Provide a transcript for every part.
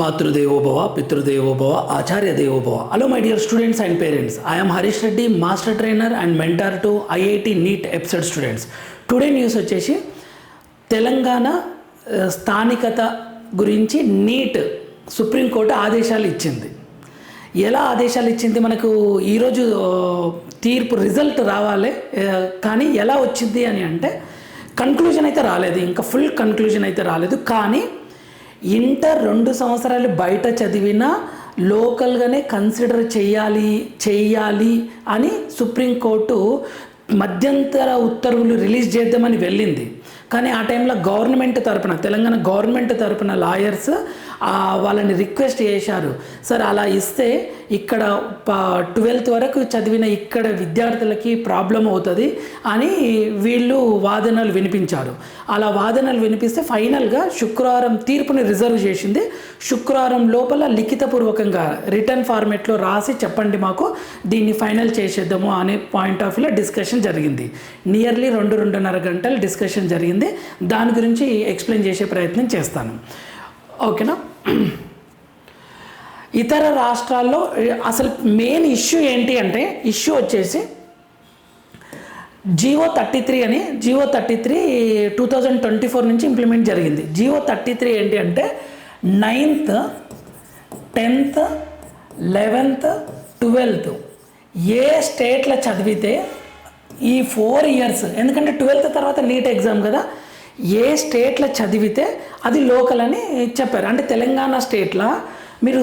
మాతృదేవోభవ పితృదేవోభవ ఆచార్య దేవోభవ hello my dear students and parents I'm Harish Reddy master trainer and mentor to IIT NEET episode students today news వచ్చేసి తెలంగాణ స్థానికత గురించి neat supreme court ఆదేశాలు ఇచ్చింది. ఎలా ఆదేశాలు ఇచ్చింది? మనకు ఈరోజు తీర్పు రిజల్ట్ రావాలి కానీ ఎలా వచ్చింది అని అంటే కన్క్లూజన్ అయితే రాలేదు. ఇంకా ఫుల్ కన్క్లూజన్ అయితే రాలేదు. కానీ ఇంటర్ రెండు సంవత్సరాలు బయట చదివినా లోకల్గానే కన్సిడర్ చేయాలి చేయాలి అని సుప్రీంకోర్టు మధ్యంతర ఉత్తర్వులు రిలీజ్ చేద్దామని వెళ్ళింది. కానీ ఆ టైంలో గవర్నమెంట్ తరపున తెలంగాణ గవర్నమెంట్ తరపున లాయర్స్ వాళ్ళని రిక్వెస్ట్ చేశారు. సార్ అలా ఇస్తే ఇక్కడ ట్వెల్త్ వరకు చదివిన ఇక్కడ విద్యార్థులకి ప్రాబ్లం అవుతుంది అని వీళ్ళు వాదనలు వినిపించారు. అలా వాదనలు వినిపిస్తే ఫైనల్గా శుక్రవారం తీర్పుని రిజర్వ్ చేసింది. శుక్రవారం లోపల లిఖితపూర్వకంగా రిటర్న్ ఫార్మేట్లో రాసి చెప్పండి మాకు దీన్ని ఫైనల్ చేసేద్దాము అనే పాయింట్ ఆఫ్ వ్యూలో డిస్కషన్ జరిగింది. నియర్లీ రెండు రెండున్నర గంటలు డిస్కషన్ జరిగింది. దాని గురించి ఎక్స్ప్లెయిన్ చేసే ప్రయత్నం చేస్తాను. ఓకేనా? ఇతర రాష్ట్రాల్లో అసలు మెయిన్ ఇష్యూ ఏంటి అంటే ఇష్యూ వచ్చేసి జియో థర్టీ త్రీ అని GO thirty three two thousand twenty four నుంచి ఇంప్లిమెంట్ జరిగింది. జియో థర్టీ త్రీ ఏంటి అంటే నైన్త్ టెన్త్ లెవెన్త్ ట్వెల్త్ ఏ స్టేట్లో చదివితే ఈ ఫోర్ ఇయర్స్ ఎందుకంటే ట్వెల్త్ తర్వాత నీట్ ఎగ్జామ్ కదా ఏ స్టేట్లో చదివితే అది లోకల్ అని చెప్పారు. అంటే తెలంగాణ స్టేట్లో మీరు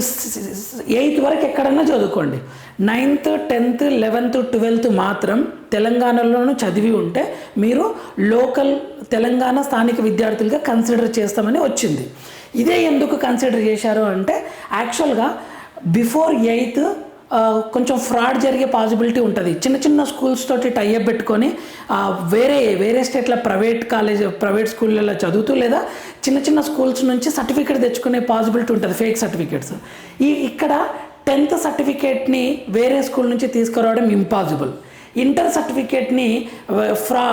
ఎయిత్ వరకు ఎక్కడన్నా చదువుకోండి. నైన్త్ టెన్త్ లెవెన్త్ ట్వెల్త్ మాత్రం తెలంగాణలోనూ చదివి ఉంటే మీరు లోకల్ తెలంగాణ స్థానిక విద్యార్థులుగా కన్సిడర్ చేస్తామని వచ్చింది. ఇదే ఎందుకు కన్సిడర్ చేశారు అంటే యాక్చువల్గా బిఫోర్ ఎయిత్ కొంచెం ఫ్రాడ్ జరిగే పాసిబిలిటీ ఉంటుంది. చిన్న చిన్న స్కూల్స్ తోటి టైఅప్ పెట్టుకొని వేరే వేరే స్టేట్ల ప్రైవేట్ కాలేజ్ ప్రైవేట్ స్కూళ్ళలో చదువుతూ లేదా చిన్న చిన్న స్కూల్స్ నుంచి సర్టిఫికేట్ తెచ్చుకునే పాసిబిలిటీ ఉంటుంది ఫేక్ సర్టిఫికేట్స్. ఈ ఇక్కడ టెన్త్ సర్టిఫికేట్ని వేరే స్కూల్ నుంచి తీసుకురావడం ఇంపాసిబుల్ ఇంటర్ సర్టిఫికేట్ని ఫ్రా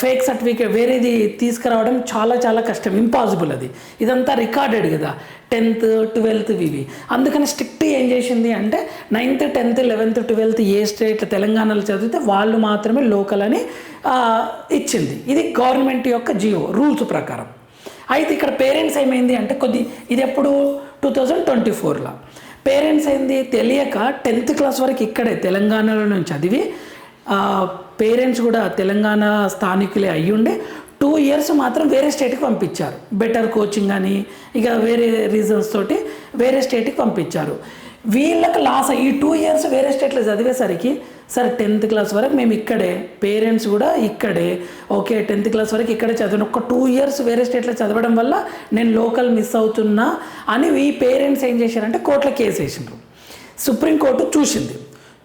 ఫేక్ సర్టిఫికేట్ వేరేది తీసుకురావడం చాలా చాలా కష్టం ఇంపాసిబుల్ అది. ఇదంతా రికార్డెడ్ కదా టెన్త్ ట్వెల్త్ ఇవి. అందుకని స్ట్రిక్ట్ ఏం చేసింది అంటే నైన్త్ టెన్త్ లెవెన్త్ ట్వెల్త్ ఏ స్టేట్ తెలంగాణలో చదివితే వాళ్ళు మాత్రమే లోకల్ అని ఇచ్చింది. ఇది గవర్నమెంట్ యొక్క జియో రూల్స్ ప్రకారం. అయితే ఇక్కడ పేరెంట్స్ ఏమైంది అంటే కొద్ది ఇది ఎప్పుడు? టూ థౌజండ్ ట్వంటీ ఫోర్లో. పేరెంట్స్ ఏంది తెలియక టెన్త్ క్లాస్ వరకు ఇక్కడే తెలంగాణలో నుంచి చదివి పేరెంట్స్ కూడా తెలంగాణ స్థానికులే అయ్యుండే టూ ఇయర్స్ మాత్రం వేరే స్టేట్కి పంపించారు. బెటర్ కోచింగ్ అని ఇక వేరే రీజన్స్ తోటి వేరే స్టేట్కి పంపించారు. వీళ్ళకి లాస్ ఈ టూ ఇయర్స్ వేరే స్టేట్లో చదివేసరికి సార్ టెన్త్ క్లాస్ వరకు మేము ఇక్కడే పేరెంట్స్ కూడా ఇక్కడే ఓకే టెన్త్ క్లాస్ వరకు ఇక్కడే చదివాను ఒక టూ ఇయర్స్ వేరే స్టేట్లో చదవడం వల్ల నేను లోకల్ మిస్ అవుతున్నా అని ఈ పేరెంట్స్ ఏం చేశారంటే కోర్టులో కేసు వేసిండ్రు. సుప్రీంకోర్టు చూసింది.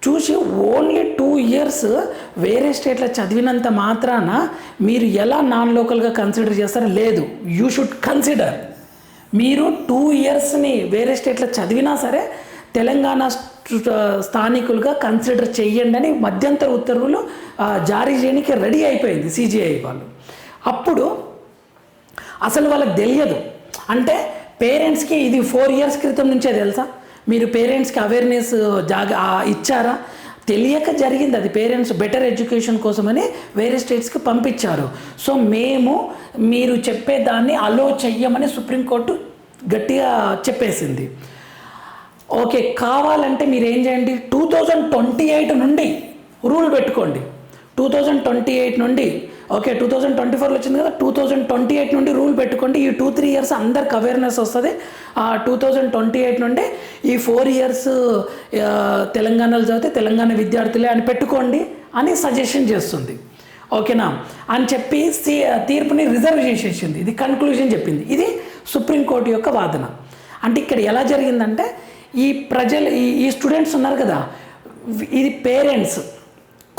చూసి ఓన్లీ టూ ఇయర్స్ వేరే స్టేట్లో చదివినంత మాత్రాన మీరు ఎలా నాన్ లోకల్గా కన్సిడర్ చేస్తారో లేదు. యూ షుడ్ కన్సిడర్ మీరు టూ ఇయర్స్ని వేరే స్టేట్లో చదివినా సరే తెలంగాణ స్థానికులుగా కన్సిడర్ చేయండి అని మధ్యంతర ఉత్తర్వులు జారీ చేయడానికి రెడీ అయిపోయింది సిజిఐ వాళ్ళు. అప్పుడు అసలు వాళ్ళకి తెలియదు. అంటే పేరెంట్స్కి ఇది ఫోర్ ఇయర్స్ క్రితం నుంచే తెలుసా? మీరు పేరెంట్స్కి అవేర్నెస్ జాగ ఇచ్చారా? తెలియక జరిగింది. అది పేరెంట్స్ బెటర్ ఎడ్యుకేషన్ కోసమని వేరే స్టేట్స్కి పంపించారు. సో మేము మీరు చెప్పేదాన్ని అలో చెయ్యమని సుప్రీంకోర్టు గట్టిగా చెప్పేసింది. ఓకే కావాలంటే మీరు ఏం చేయండి? టూ థౌజండ్ ట్వంటీ ఎయిట్ నుండి రూల్ పెట్టుకోండి. టూ థౌజండ్ ట్వంటీ ఎయిట్ నుండి ఓకే టూ థౌజండ్ ట్వంటీ ఫోర్లో వచ్చింది కదా టూ థౌజండ్ ట్వంటీ ఎయిట్ నుండి రూల్ పెట్టుకోండి. ఈ టూ త్రీ ఇయర్స్ అందరికి అవేర్నెస్ వస్తుంది. ఆ టూ థౌజండ్ ట్వంటీ ఎయిట్ నుండి ఈ ఫోర్ ఇయర్స్ తెలంగాణలో చదివితే తెలంగాణ విద్యార్థులే అని పెట్టుకోండి అని సజెషన్ చేస్తుంది. ఓకేనా అని చెప్పి తీర్పుని రిజర్వ్ చేసేసింది. ఇది కన్క్లూజన్ చెప్పింది. ఇది సుప్రీంకోర్టు యొక్క వాదన. అంటే ఇక్కడ ఎలా జరిగిందంటే ఈ ప్రజలు ఈ ఈ స్టూడెంట్స్ ఉన్నారు కదా ఇది పేరెంట్స్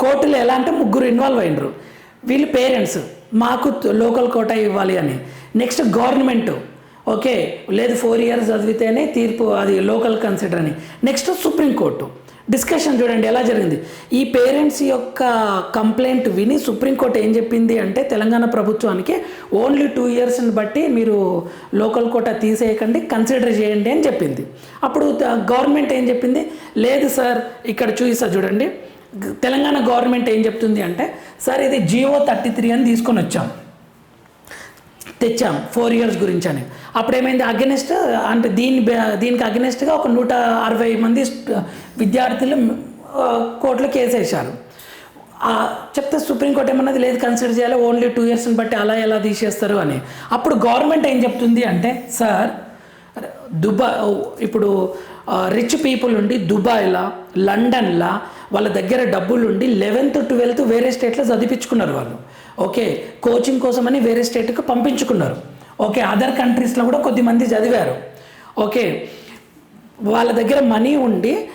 కోర్టులో ఎలా అంటే ముగ్గురు ఇన్వాల్వ్ అయినరు. వీళ్ళు పేరెంట్స్ మాకు లోకల్ కోటా ఇవ్వాలి అని. నెక్స్ట్ గవర్నమెంట్ ఓకే లేదు ఫోర్ ఇయర్స్ చదివితేనే తీర్పు అది లోకల్ కన్సిడర్ అని. నెక్స్ట్ సుప్రీంకోర్టు డిస్కషన్ చూడండి ఎలా జరిగింది? ఈ పేరెంట్స్ యొక్క కంప్లైంట్ విని సుప్రీంకోర్టు ఏం చెప్పింది అంటే తెలంగాణ ప్రభుత్వానికి ఓన్లీ టూ ఇయర్స్ని బట్టి మీరు లోకల్ కోటా తీసేయకండి కన్సిడర్ చేయండి అని చెప్పింది. అప్పుడు గవర్నమెంట్ ఏం చెప్పింది? లేదు సార్ ఇక్కడ చూసా చూడండి. తెలంగాణ గవర్నమెంట్ ఏం చెప్తుంది అంటే సార్ ఇది జియో థర్టీ త్రీ అని తీసుకొని వచ్చాం. తెచ్చాం ఫోర్ ఇయర్స్ గురించి అని అప్పుడు ఏమైంది అగెనిస్ట్ అంటే దీని దీనికి అగెనిస్ట్గా ఒక నూట అరవై మంది విద్యార్థులు కోర్టులో కేసు వేశారు చెప్తే సుప్రీంకోర్టు ఏమన్నది లేదు కన్సిడర్ చేయాలి ఓన్లీ టూ ఇయర్స్ని బట్టి అలా ఎలా తీసేస్తారు అని. అప్పుడు గవర్నమెంట్ ఏం చెప్తుంది అంటే సార్ దుబాయ్ ఇప్పుడు రిచ్ పీపుల్ ఉండి దుబాయ్లా లండన్లా వాళ్ళ దగ్గర డబ్బులు ఉండి లెవెన్త్ ట్వెల్త్ వేరే స్టేట్లో చదివించుకున్నారు వాళ్ళు. ఓకే కోచింగ్ కోసమని వేరే స్టేట్కి పంపించుకున్నారు. ఓకే అదర్ కంట్రీస్లో కూడా కొద్దిమంది చదివారు. ఓకే వాళ్ళ దగ్గర మనీ ఉండి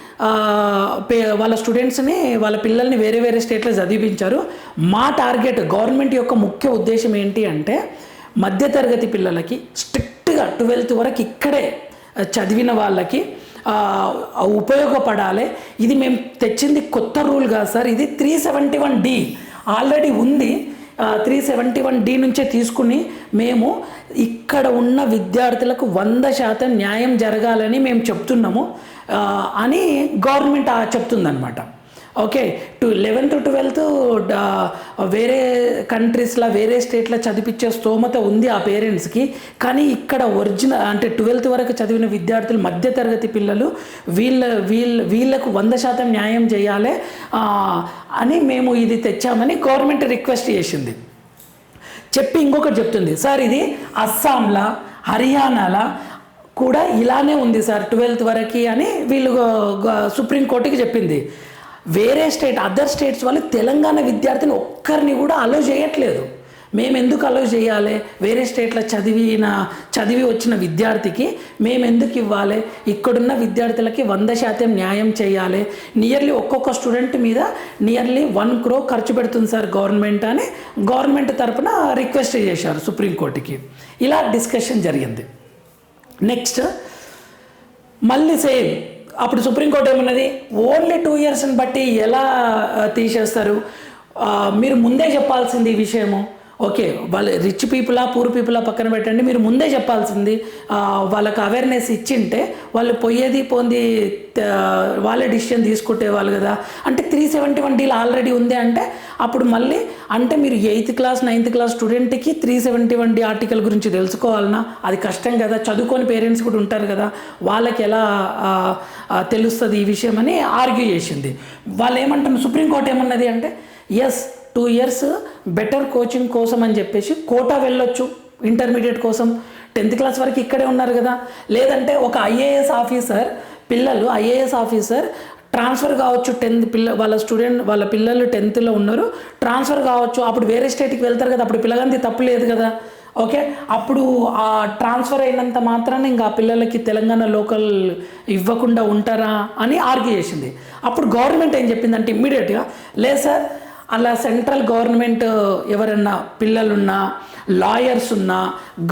పే- వాళ్ళ స్టూడెంట్స్ని వాళ్ళ పిల్లల్ని వేరే వేరే స్టేట్లో చదివించారు. మా టార్గెట్ గవర్నమెంట్ యొక్క ముఖ్య ఉద్దేశం ఏంటి అంటే మధ్యతరగతి పిల్లలకి స్ట్రిక్ట్గా ట్వెల్త్ వరకు ఇక్కడే చదివిన వాళ్ళకి ఉపయోగపడాలి. ఇది మేము తెచ్చింది కొత్త రూల్ కాదు సార్ ఇది three seventy one D already ఉంది. త్రీ సెవెంటీ వన్ డి నుంచే తీసుకుని మేము ఇక్కడ ఉన్న విద్యార్థులకు వంద శాతం న్యాయం జరగాలని మేము చెప్తున్నాము. అని గవర్నమెంట్ చెప్తుందనమాట చెప్తుందన్నమాట. ఓకే టు లెవెన్త్ ట్వెల్త్ వేరే కంట్రీస్లో వేరే స్టేట్లో చదివించే స్తోమత ఉంది ఆ పేరెంట్స్కి. కానీ ఇక్కడ ఒరిజినల్ అంటే ట్వెల్త్ వరకు చదివిన విద్యార్థులు మధ్యతరగతి పిల్లలు వీళ్ళ వీళ్ళ వీళ్ళకు వంద శాతం న్యాయం చేయాలి అని మేము ఇది తెచ్చామని గవర్నమెంట్ రిక్వెస్ట్ చేసింది. చెప్పి ఇంకొకటి చెప్తుంది. సార్ ఇది అస్సాంలా హర్యానాలా కూడా ఇలానే ఉంది సార్ ట్వెల్త్ వరకు అని వీళ్ళు సుప్రీంకోర్టుకి చెప్పింది. వేరే స్టేట్ అదర్ స్టేట్స్ వాళ్ళు తెలంగాణ విద్యార్థిని ఒక్కరిని కూడా అలో చేయట్లేదు. మేము ఎందుకు అలో చేయాలి? వేరే స్టేట్లో చదివిన చదివి వచ్చిన విద్యార్థికి మేము ఎందుకు ఇవ్వాలి? ఇక్కడున్న విద్యార్థులకి వంద శాతం న్యాయం చేయాలి. నియర్లీ ఒక్కొక్క స్టూడెంట్ మీద నియర్లీ వన్ క్రో ఖర్చు పెడుతుంది సార్ గవర్నమెంట్ అని గవర్నమెంట్ తరపున రిక్వెస్ట్ చేశారు సుప్రీంకోర్టుకి ఇలా డిస్కషన్ జరిగింది. నెక్స్ట్ మళ్ళీ సేమ్ అప్పుడు సుప్రీంకోర్టు ఏమన్నది? ఓన్లీ టూ ఇయర్స్ని బట్టి ఎలా తీసేస్తారు? మీరు ముందే చెప్పాల్సింది ఈ విషయము. ఓకే వాళ్ళు రిచ్ పీపులా పూర్ పీపులా పక్కన పెట్టండి. మీరు ముందే చెప్పాల్సింది వాళ్ళకి అవేర్నెస్ ఇచ్చింటే వాళ్ళు పోయేది పోంది వాళ్ళే డిసిషన్ తీసుకుంటే వాళ్ళు కదా. అంటే three seventy one D already ఉంది అంటే అప్పుడు మళ్ళీ అంటే మీరు ఎయిత్ క్లాస్ నైన్త్ క్లాస్ స్టూడెంట్కి three seventy one D article గురించి తెలుసుకోవాలన్నా అది కష్టం కదా. చదువుకొని పేరెంట్స్ కూడా ఉంటారు కదా. వాళ్ళకి ఎలా తెలుస్తుంది ఈ విషయం అని ఆర్గ్యూ చేసింది. వాళ్ళు ఏమంటారు సుప్రీంకోర్టు ఏమన్నది అంటే yes two years better coaching కోసం అని చెప్పేసి కోటా వెళ్ళొచ్చు ఇంటర్మీడియట్ కోసం. టెన్త్ క్లాస్ వరకు ఇక్కడే ఉన్నారు కదా. లేదంటే ఒక ఐఏఎస్ ఆఫీసర్ పిల్లలు ఐఏఎస్ ఆఫీసర్ ట్రాన్స్ఫర్ కావచ్చు టెన్త్ పిల్ల వాళ్ళ స్టూడెంట్ వాళ్ళ పిల్లలు టెన్త్లో ఉన్నారు ట్రాన్స్ఫర్ కావచ్చు. అప్పుడు వేరే స్టేట్కి వెళ్తారు కదా అప్పుడు పిల్లగంది తప్పు లేదు కదా. ఓకే? అప్పుడు ఆ ట్రాన్స్ఫర్ అయినంత మాత్రాన ఇంకా ఆ పిల్లలకి తెలంగాణ లోకల్ ఇవ్వకుండా ఉంటారా అని ఆర్గ్యూ చేసింది. అప్పుడు గవర్నమెంట్ ఏం చెప్పిందంటే ఇమ్మీడియట్గా లేదు సార్ అలా సెంట్రల్ గవర్నమెంట్ ఎవరన్నా పిల్లలున్నా లాయర్స్ ఉన్నా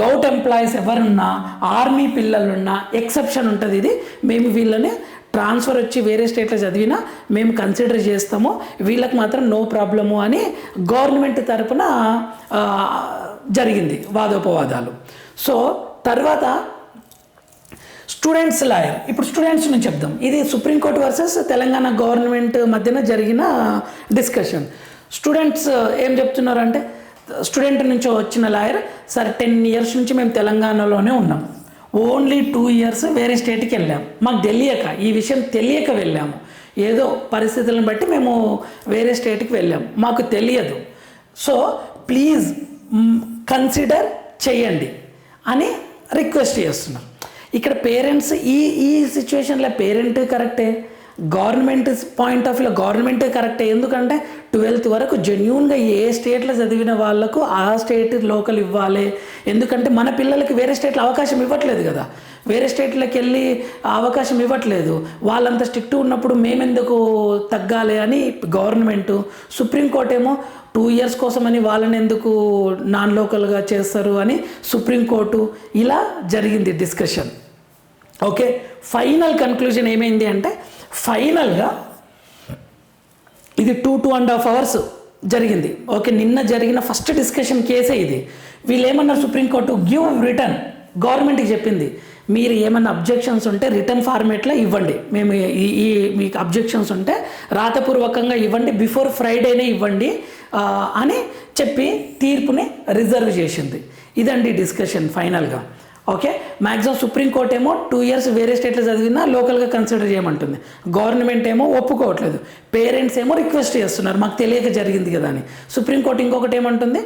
గౌట్ ఎంప్లాయీస్ ఎవరున్నా ఆర్మీ పిల్లలున్నా ఎక్సెప్షన్ ఉంటుంది ఇది. మేము వీళ్ళని ట్రాన్స్ఫర్ వచ్చి వేరే స్టేట్లో చదివినా మేము కన్సిడర్ చేస్తాము. వీళ్ళకి మాత్రం నో ప్రాబ్లము అని గవర్నమెంట్ తరపున జరిగింది వాదోపవాదాలు. సో తర్వాత స్టూడెంట్స్ లాయర్ ఇప్పుడు స్టూడెంట్స్ నుంచి చెప్దాం. ఇది సుప్రీంకోర్టు వర్సెస్ తెలంగాణ గవర్నమెంట్ మధ్యన జరిగిన డిస్కషన్ స్టూడెంట్స్ ఏం చెప్తున్నారంటే స్టూడెంట్ నుంచి వచ్చిన లాయర్ సార్ టెన్ ఇయర్స్ నుంచి మేము తెలంగాణలోనే ఉన్నాం. ఓన్లీ టూ ఇయర్స్ వేరే స్టేట్కి వెళ్ళాం. మాకు తెలియక ఈ విషయం తెలియక వెళ్ళాము. ఏదో పరిస్థితులను బట్టి మేము వేరే స్టేట్కి వెళ్ళాం. మాకు తెలియదు. సో ప్లీజ్ కన్సిడర్ చేయండి అని రిక్వెస్ట్ చేస్తున్నారు. ఇక్కడ పేరెంట్స్ ఈ ఈ సిచ్యువేషన్లో పేరెంట్ కరెక్టే? గవర్నమెంట్ పాయింట్ ఆఫ్ వ్యూలో గవర్నమెంటే కరెక్టే. ఎందుకంటే ట్వెల్త్ వరకు జెన్యున్గా ఏ స్టేట్లో చదివిన వాళ్ళకు ఆ స్టేట్ లోకల్ ఇవ్వాలి. ఎందుకంటే మన పిల్లలకి వేరే స్టేట్లో అవకాశం ఇవ్వట్లేదు కదా. వేరే స్టేట్లోకి వెళ్ళి అవకాశం ఇవ్వట్లేదు. వాళ్ళంత స్ట్రిక్ట్ ఉన్నప్పుడు మేమెందుకు తగ్గాలి అని గవర్నమెంట్ సుప్రీంకోర్టు ఏమో టూ ఇయర్స్ కోసమని వాళ్ళని ఎందుకు నాన్ లోకల్గా చేస్తారు అని సుప్రీంకోర్టు ఇలా జరిగింది డిస్కషన్. ఓకే? ఫైనల్ కన్క్లూజన్ ఏమైంది అంటే ఫైనల్గా ఇది two two and half hours జరిగింది. ఓకే నిన్న జరిగిన ఫస్ట్ డిస్కషన్ కేసే ఇది. వీళ్ళు ఏమన్నారు సుప్రీంకోర్టు? గివ్ రిటర్న్ గవర్నమెంట్కి చెప్పింది. మీరు ఏమైనా అబ్జెక్షన్స్ ఉంటే రిటర్న్ ఫార్మేట్లో ఇవ్వండి. మేము ఈ ఈ మీకు అబ్జెక్షన్స్ ఉంటే రాతపూర్వకంగా ఇవ్వండి. బిఫోర్ ఫ్రైడేనే ఇవ్వండి. అని చెప్పి తీర్పుని రిజర్వ్ చేసింది. ఇదండి డిస్కషన్ ఫైనల్గా. ఓకే? మ్యాక్సిమం సుప్రీంకోర్టు ఏమో టూ ఇయర్స్ వేరే స్టేట్లో చదివినా లోకల్గా కన్సిడర్ చేయమంటుంది. గవర్నమెంట్ ఏమో ఒప్పుకోవట్లేదు. పేరెంట్స్ ఏమో రిక్వెస్ట్ చేస్తున్నారు. మాకు తెలియక జరిగింది కదా అని. సుప్రీంకోర్టు ఇంకొకటి ఏమంటుంది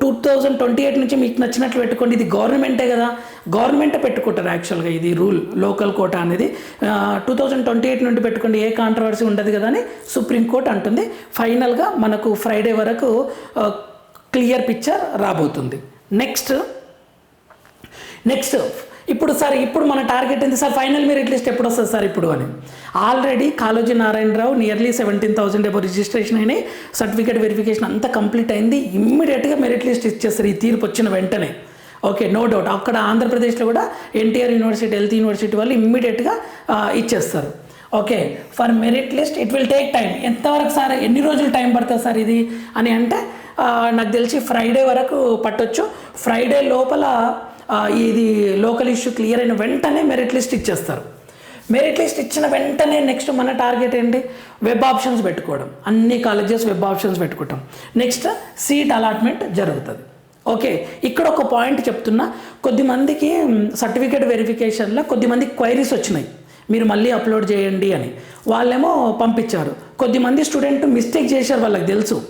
టూ థౌజండ్ ట్వంటీ ఎయిట్ నుంచి మీకు నచ్చినట్లు పెట్టుకోండి. ఇది గవర్నమెంటే కదా. గవర్నమెంటే పెట్టుకుంటారు యాక్చువల్గా ఇది రూల్ లోకల్ కోట అనేది. టూ థౌజండ్ ట్వంటీ ఎయిట్ నుండి పెట్టుకోండి. ఏ కాంట్రవర్సీ ఉండదు కదా అని సుప్రీంకోర్టు అంటుంది. ఫైనల్గా మనకు ఫ్రైడే వరకు క్లియర్ పిక్చర్ రాబోతుంది. నెక్స్ట్ నెక్స్ట్ ఇప్పుడు సార్ ఇప్పుడు మన టార్గెట్ ఏంటి సార్? ఫైనల్ మెరిట్ లిస్ట్ ఎప్పుడు వస్తుంది సార్ ఇప్పుడు అని? Already Kaloji Narayana Rao nearly seventeen thousand above registration అయినాయి. సర్టిఫికేట్ వెరిఫికేషన్ అంతా కంప్లీట్ అయింది. ఇమ్మీడియట్గా మెరిట్ లిస్ట్ ఇచ్చేస్తారు ఈ తీర్పు వచ్చిన వెంటనే. ఓకే నో డౌట్ అక్కడ ఆంధ్రప్రదేశ్లో కూడా ఎన్టీఆర్ యూనివర్సిటీ హెల్త్ యూనివర్సిటీ వాళ్ళు ఇమ్మీడియట్గా ఇచ్చేస్తారు. Okay for merit list it will take time ఎంతవరకు సార్ ఎన్ని రోజులు టైం పడుతుంది సార్ ఇది అని అంటే నాకు తెలిసి ఫ్రైడే వరకు పట్టొచ్చు. ఫ్రైడే లోపల ఇది లోకల్ ఇష్యూ క్లియర్ అయిన వెంటనే మెరిట్ లిస్ట్ ఇచ్చేస్తారు. మెరిట్ లిస్ట్ ఇచ్చిన వెంటనే నెక్స్ట్ మన టార్గెట్ ఏంటి? వెబ్ ఆప్షన్స్ పెట్టుకోవడం. అన్ని కాలేజెస్ వెబ్ ఆప్షన్స్ పెట్టుకుంటాం. నెక్స్ట్ సీట్ అలాట్మెంట్ జరుగుతుంది. ఓకే ఇక్కడ ఒక పాయింట్ చెప్తున్నా. కొద్దిమందికి సర్టిఫికేట్ వెరిఫికేషన్లో కొద్దిమంది క్వైరీస్ వచ్చినాయి. మీరు మళ్ళీ అప్లోడ్ చేయండి అని. వాళ్ళేమో పంపించారు. కొద్దిమంది స్టూడెంట్ మిస్టేక్ చేశారు వాళ్ళకి తెలుసు.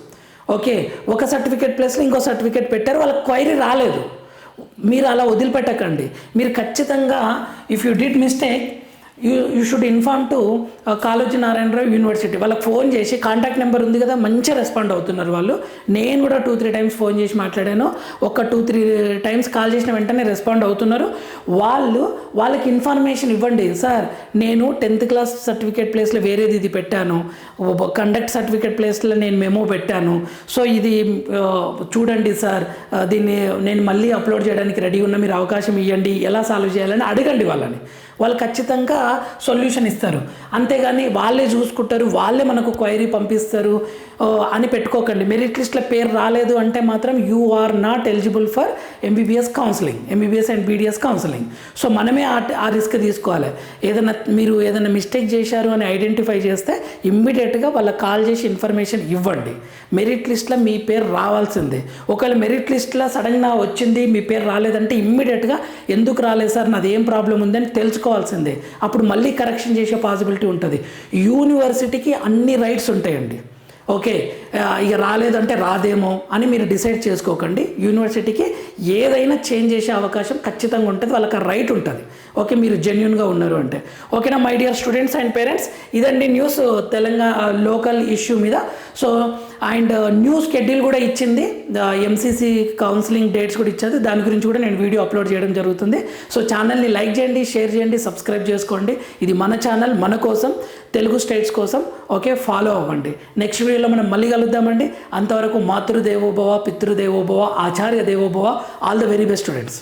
ఓకే ఒక సర్టిఫికేట్ ప్లేస్లో ఇంకో సర్టిఫికేట్ పెట్టారు. వాళ్ళకి క్వైరీ రాలేదు. మీరు అలా వదిలిపెట్టకండి. మీరు ఖచ్చితంగా if you did mistake you you should inform to Kaloji Narayana Rao university వాళ్ళకి ఫోన్ చేసి కాంటాక్ట్ నెంబర్ ఉంది కదా మంచిగా రెస్పాండ్ అవుతున్నారు వాళ్ళు. నేను కూడా టూ త్రీ టైమ్స్ ఫోన్ చేసి మాట్లాడాను. ఒక టూ త్రీ టైమ్స్ కాల్ చేసిన వెంటనే రెస్పాండ్ అవుతున్నారు. వాళ్ళు వాళ్ళకి ఇన్ఫర్మేషన్ ఇవ్వండి. సార్ నేను టెన్త్ క్లాస్ సర్టిఫికేట్ ప్లేస్లో వేరేది ఇది పెట్టాను. కండక్ట్ సర్టిఫికేట్ ప్లేస్లో నేను మెమో పెట్టాను. సో ఇది చూడండి సార్ దీన్ని నేను మళ్ళీ అప్లోడ్ చేయడానికి రెడీ ఉన్న మీరు అవకాశం ఇవ్వండి ఎలా సాల్వ్ చేయాలని అడగండి వాళ్ళని. వాళ్ళు ఖచ్చితంగా సొల్యూషన్ ఇస్తారు. అంతేగాని వాళ్ళే చూసుకుంటారు వాళ్ళే మనకు క్వైరీ పంపిస్తారు. అని పెట్టుకోకండి. మెరిట్ లిస్ట్లో పేరు రాలేదు అంటే మాత్రం you are not eligible for MBBS counselling MBBS and BDS counselling so మనమే ఆ ఆ రిస్క్ తీసుకోవాలి. ఏదైనా మీరు ఏదైనా మిస్టేక్ చేశారు అని ఐడెంటిఫై చేస్తే ఇమ్మీడియట్గా వాళ్ళకి కాల్ చేసి ఇన్ఫర్మేషన్ ఇవ్వండి. మెరిట్ లిస్ట్లో మీ పేరు రావాల్సిందే. ఒకవేళ మెరిట్ లిస్ట్లో సడన్గా వచ్చింది మీ పేరు రాలేదంటే ఇమ్మీడియట్గా ఎందుకు రాలేదు సార్? నాది ఏం ప్రాబ్లం ఉందని తెలుసుకోవాల్సిందే. అప్పుడు మళ్ళీ కరెక్షన్ చేసే పాసిబిలిటీ ఉంటుంది. యూనివర్సిటీకి అన్ని రైట్స్ ఉంటాయండి. ఓకే ఇక రాలేదంటే రాదేమో అని మీరు డిసైడ్ చేసుకోకండి. యూనివర్సిటీకి ఏదైనా చేంజ్ చేసే అవకాశం ఖచ్చితంగా ఉంటుంది వాళ్ళకి ఆ రైట్ ఉంటుంది. ఓకే మీరు జెన్యున్గా ఉన్నారు అంటే. ఓకేనా my dear students and parents? ఇదండి న్యూస్ తెలంగాణ లోకల్ ఇష్యూ మీద. So and uh, new schedule కూడా ఇచ్చింది. ఎంసీసీ కౌన్సిలింగ్ డేట్స్ కూడా ఇచ్చేది దాని గురించి కూడా నేను వీడియో అప్లోడ్ చేయడం జరుగుతుంది. సో ఛానల్ని లైక్ చేయండి షేర్ చేయండి సబ్స్క్రైబ్ చేసుకోండి. ఇది మన ఛానల్ మన కోసం తెలుగు స్టేట్స్ కోసం. ఓకే ఫాలో అవ్వండి. నెక్స్ట్ వీడియోలో మనం మళ్ళీ కలుద్దామండి. అంతవరకు మాతృదేవోభవ పితృదేవోభవ ఆచార్య దేవోభవ. All the very best students